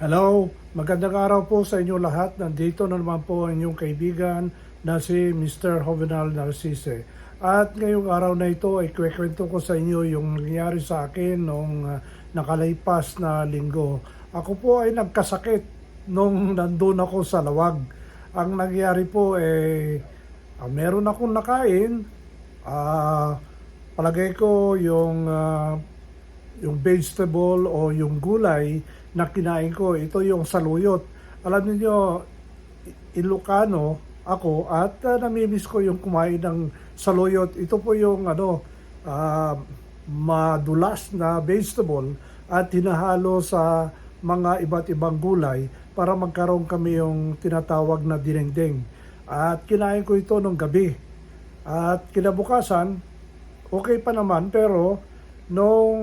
Hello, magandang araw po sa inyo lahat. Nandito na naman po ang inyong kaibigan na si Mr. Jovenal Narcisse. At ngayong araw na ito ay kwekwento ko sa inyo yung nangyari sa akin noong uh, nakalipas na linggo. Ako po ay nagkasakit nung nandun ako sa lawag. Ang nangyari po eh, ah, meron akong nakain. Ah, palagay ko yung ah, yung vegetable o yung gulay na kinain ko, ito yung saluyot. Alam niyo Ilocano ako at uh, namimiss ko yung kumain ng saluyot. Ito po yung ano, ah, madulas na vegetable at hinahalo sa mga iba't ibang gulay para magkaroon kami yung tinatawag na dinengdeng. At kinain ko ito nung gabi. At kinabukasan, okay pa naman pero nung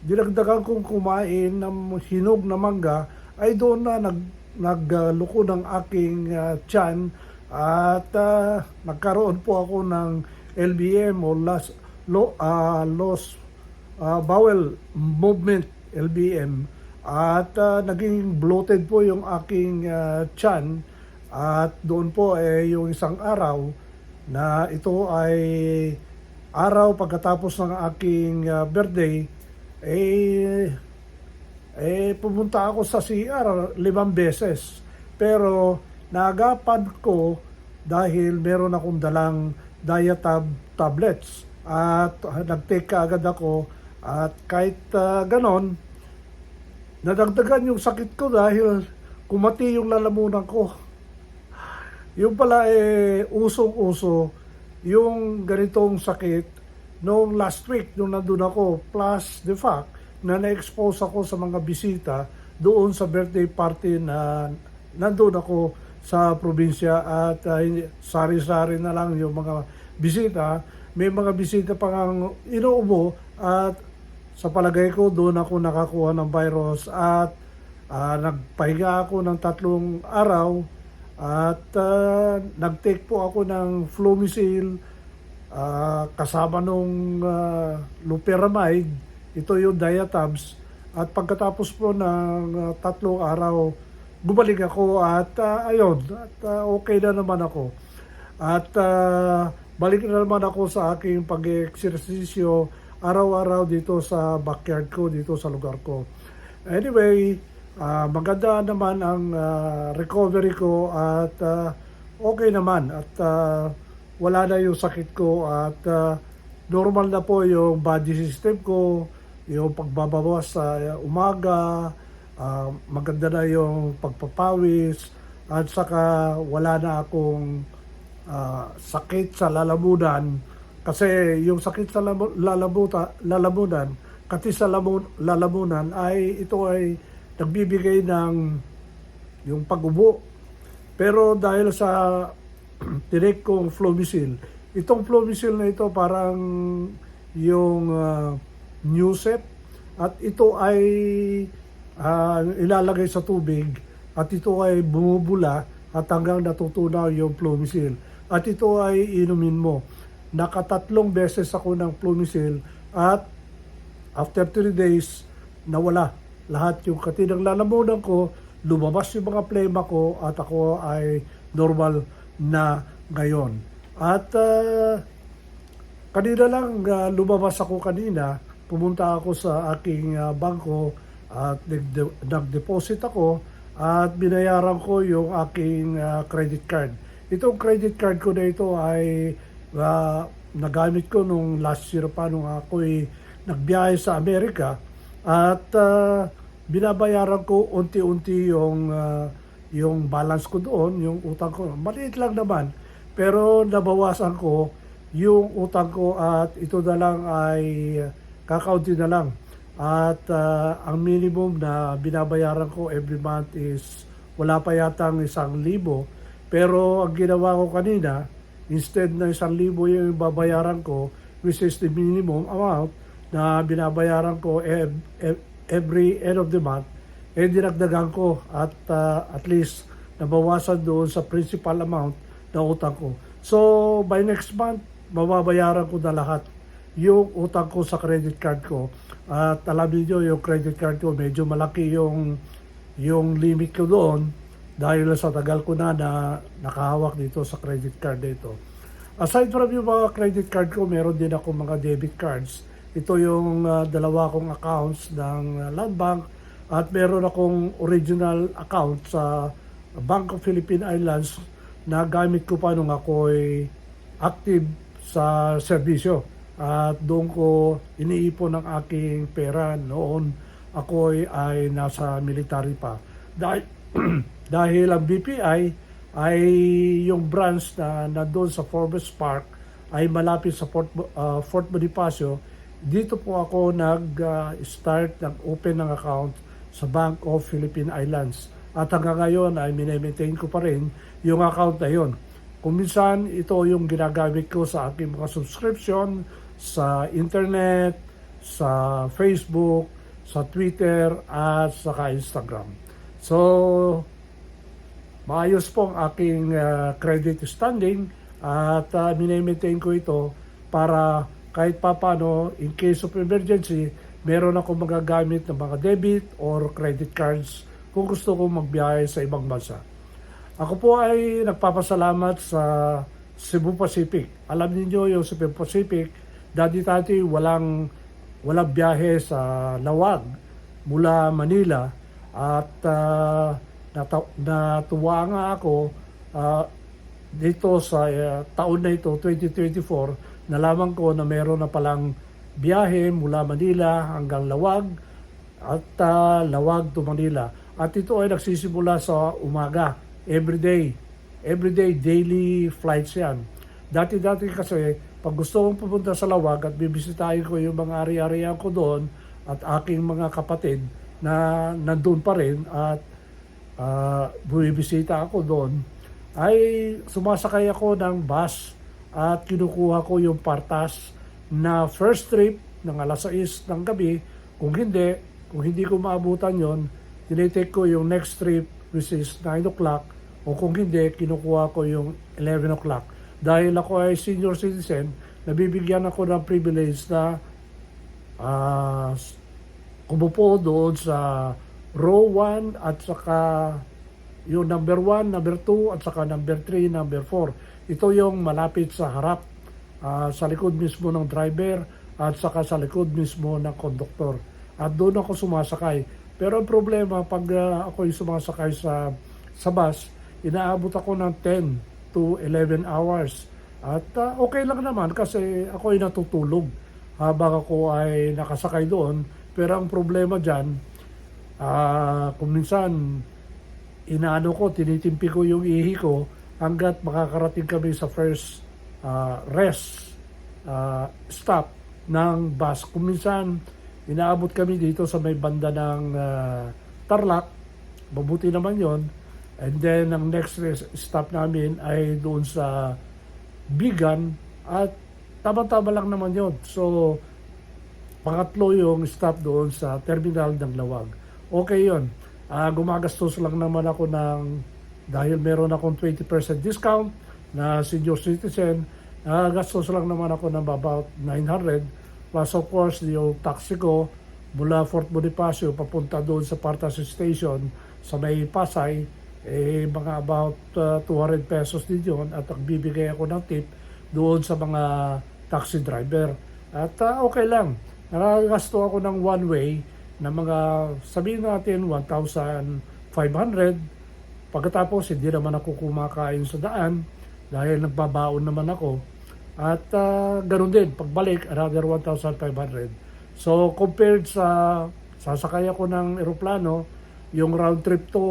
dinagdagan kong kumain ng hinog na mangga ay doon na nag nagluko ng aking ah, tiyan at ah, nagkaroon po ako ng LBM o las, lo, ah, loss ah, bowel movement LBM at ah, naging bloated po yung aking ah, tiyan at doon po eh yung isang araw na ito ay araw pagkatapos ng aking uh, birthday, eh, eh, pumunta ako sa CR limang beses. Pero naagapan ko dahil meron akong dalang diatab tablets. At nag-take agad ako at kahit uh, ganon, nadagdagan yung sakit ko dahil kumati yung lalamunan ko. Yung pala eh, usong-uso yung ganitong sakit noong last week nung nandun ako plus the fact na na-expose ako sa mga bisita doon sa birthday party na nandun ako sa probinsya at uh, sari-sari na lang yung mga bisita. May mga bisita pa ang inuubo at sa palagay ko doon ako nakakuha ng virus at uh, nagpahinga ako ng tatlong araw at uh, nag-take po ako ng Flumicil uh, kasama nung uh, Loperamide, ito yung Diatabs. At pagkatapos po ng uh, tatlong araw, bumalik ako at uh, ayun, at uh, okay na naman ako. At uh, balik na naman ako sa aking pag-exercisyo araw-araw dito sa backyard ko, dito sa lugar ko. Anyway, uh, maganda naman ang uh, recovery ko at uh, okay naman at uh, wala na yung sakit ko at uh, normal na po yung body system ko, yung pagbabawas sa umaga, uh, maganda na yung pagpapawis at saka wala na akong uh, sakit sa lalamunan. Kasi yung sakit sa lalamuta, lalamunan, kati sa lalamunan ay ito ay nagbibigay ng yung pagubo. Pero dahil sa direct kong Flomicil, itong Flomicil na ito parang yung uh, Newsep at ito ay uh, ilalagay sa tubig at ito ay bumubula at hanggang natutunaw yung Flomicil. At ito ay inumin mo. Nakatatlong beses ako ng Flomicil at after 3 days, nawala lahat yung katinang lalamunan ko, lumabas yung mga plema ko at ako ay normal na ngayon. At uh, kanina lang uh, lumabas ako kanina, pumunta ako sa aking uh, bangko at nag-deposit ako at binayaran ko yung aking uh, credit card. Itong credit card ko na ito ay uh, nagamit ko nung last year pa nung ako'y nagbiyahe sa Amerika at uh, binabayaran ko unti-unti yung uh, yung balance ko doon, yung utang ko. Maliit lang naman, pero nabawasan ko yung utang ko at ito na lang ay kakaunti na lang. At uh, ang minimum na binabayaran ko every month is wala pa yatang isang libo. Pero ang ginawa ko kanina, instead na isang libo yung babayaran ko, which is the minimum amount, na binabayaran ko every end of the month, eh dinagdagan ko at uh, at least nabawasan doon sa principal amount na utang ko. So, by next month, mababayaran ko na lahat yung utang ko sa credit card ko. At alam niyo yung credit card ko, medyo malaki yung yung limit ko doon dahil sa tagal ko na na nakahawak dito sa credit card dito. Aside from yung mga credit card ko, meron din ako mga debit cards. Ito yung ah, dalawa kong accounts ng ah, Land Bank at meron akong original account sa Bank of Philippine Islands na gamit ko pa nung ako'y active sa serbisyo. At doon ko iniipon ang aking pera noon ako'y ay nasa military pa. Dahil, dahil ang BPI ay yung branch na nandun sa Forbes Park ay malapit sa Fort, uh, Fort Bonifacio. Dito po ako nag-start, nag-open ng account sa Bank of Philippine Islands. At hanggang ngayon ay minemaintain ko pa rin yung account na yun. Kung minsan, ito yung ginagamit ko sa aking mga subscription, sa internet, sa Facebook, sa Twitter, at saka Instagram. So, maayos po ang aking uh, credit standing at uh, minamaintain ko ito para kahit papano, in case of emergency, meron ako magagamit ng mga debit or credit cards kung gusto ko magbiyahe sa ibang bansa. Ako po ay nagpapasalamat sa Cebu Pacific. Alam niyo yung Cebu Pacific, dati-dati walang walang biyahe sa Lawag mula Manila at uh, nata- natuwa nga ako uh, dito sa uh, taon na ito 2024 nalaman ko na meron na palang biyahe mula Manila hanggang Lawag at uh, Lawag to Manila. At ito ay nagsisimula sa umaga everyday. Everyday daily flights yan. Dati-dati kasi pag gusto kong pupunta sa Lawag at bibisitahin ko yung mga ari-arian ko doon at aking mga kapatid na nandun pa rin at uh, bumibisita ako doon, ay sumasakay ako ng bus at kinukuha ko yung partas na first trip ng alas 6 ng gabi. Kung hindi, kung hindi ko maabutan yon, tinitake ko yung next trip which is 9 o'clock o kung hindi, kinukuha ko yung 11 o'clock. Dahil ako ay senior citizen, nabibigyan ako ng privilege na uh, kumupo doon sa row 1 at saka yung number 1, number 2 at saka number 3, number 4. Ito yung malapit sa harap, uh, sa likod mismo ng driver at saka sa likod mismo ng konduktor. At doon ako sumasakay. Pero ang problema, pag uh, ako yung sumasakay sa, sa bus, inaabot ako ng 10 to 11 hours. At uh, okay lang naman kasi ako ay natutulog habang ako ay nakasakay doon. Pero ang problema dyan, uh, kung minsan inaano ko, tinitimpi ko yung ihi ko hanggat makakarating kami sa first uh, rest uh, stop ng bus. Kung minsan, inaabot kami dito sa may banda ng uh, Tarlac, mabuti naman yon And then, ang next rest stop namin ay doon sa Bigan at tama-tama lang naman yon So, pangatlo yung stop doon sa terminal ng Lawag. Okay yon uh, gumagastos lang naman ako ng dahil meron akong 20% discount na senior citizen, uh, gastos lang naman ako ng about 900 plus of course yung taxi ko mula Fort Bonifacio papunta doon sa Partas Station sa may Pasay eh mga about uh, 200 pesos din yun at bibigay ako ng tip doon sa mga taxi driver. At uh, okay lang. Nakagasto ako ng one way na mga sabihin natin 1,500 pagkatapos hindi naman ako kumakain sa daan dahil nagbabaon naman ako. At uh, ganun din pagbalik another 1,500 so compared sa sasakay ako ng eroplano yung round trip to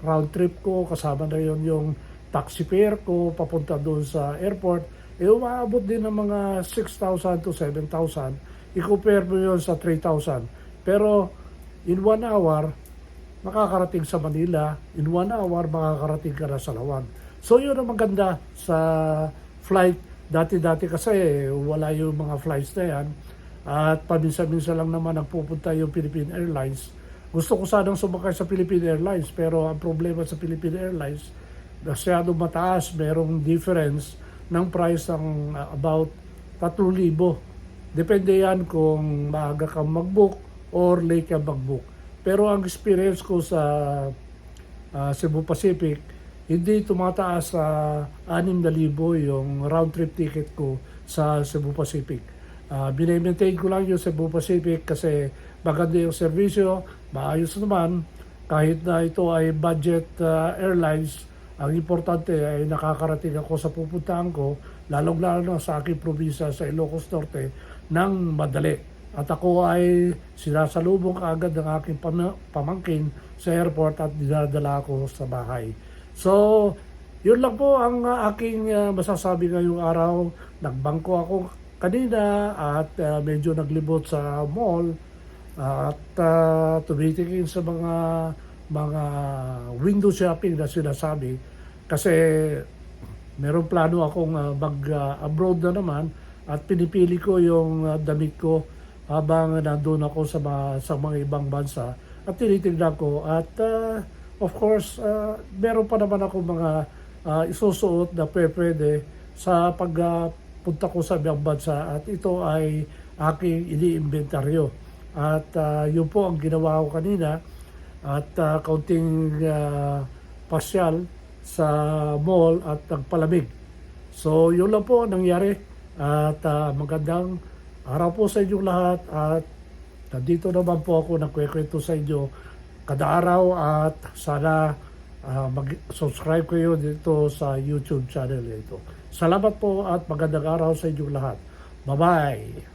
round trip ko kasama na yon yung taxi fare ko papunta doon sa airport eh umaabot din ng mga 6,000 to 7,000 i-compare mo yun sa 3,000 pero in one hour, makakarating sa Manila. In one hour, makakarating ka na sa Lawag. So yun ang maganda sa flight. Dati-dati kasi wala yung mga flights na yan. At paminsan-minsan lang naman nagpupunta yung Philippine Airlines. Gusto ko sanang sumakay sa Philippine Airlines pero ang problema sa Philippine Airlines masyadong mataas, merong difference ng price ng uh, about 3,000. Depende yan kung maaga kang mag-book or late ka mag-book. Pero ang experience ko sa ah, Cebu Pacific, hindi tumataas sa 6,000 yung round trip ticket ko sa Cebu Pacific. Uh, Bine-maintain ko lang yung Cebu Pacific kasi maganda yung servisyo, maayos naman. Kahit na ito ay budget ah, airlines, ang importante ay nakakarating ako sa pupuntahan ko, lalong-lalo na sa aking probinsya sa Ilocos Norte, ng madali. At ako ay sinasalubong kaagad ng aking pam- pamangkin sa airport at dinadala ako sa bahay. So, yun lang po ang uh, aking uh, masasabi ngayong araw. Nagbangko ako kanina at uh, medyo naglibot sa mall at uh, tumitingin sa mga mga window shopping na sinasabi kasi meron plano akong mag-abroad na naman at pinipili ko yung damit ko habang nandun ako sa mga, sa mga ibang bansa at tinitignan ko at uh, of course uh, meron pa naman ako mga uh, isusuot na pwe- pwede sa pagpunta ko sa ibang bansa at ito ay aking iniimbentaryo at uh, yun po ang ginawa ko kanina at uh, kaunting uh, pasyal sa mall at nagpalamig. So yun lang po ang nangyari at uh, magandang araw po sa inyong lahat at nandito naman po ako nagkwekwento sa inyo kada araw at sana ah, mag-subscribe kayo dito sa YouTube channel ito. Salamat po at magandang araw sa inyong lahat. Bye-bye!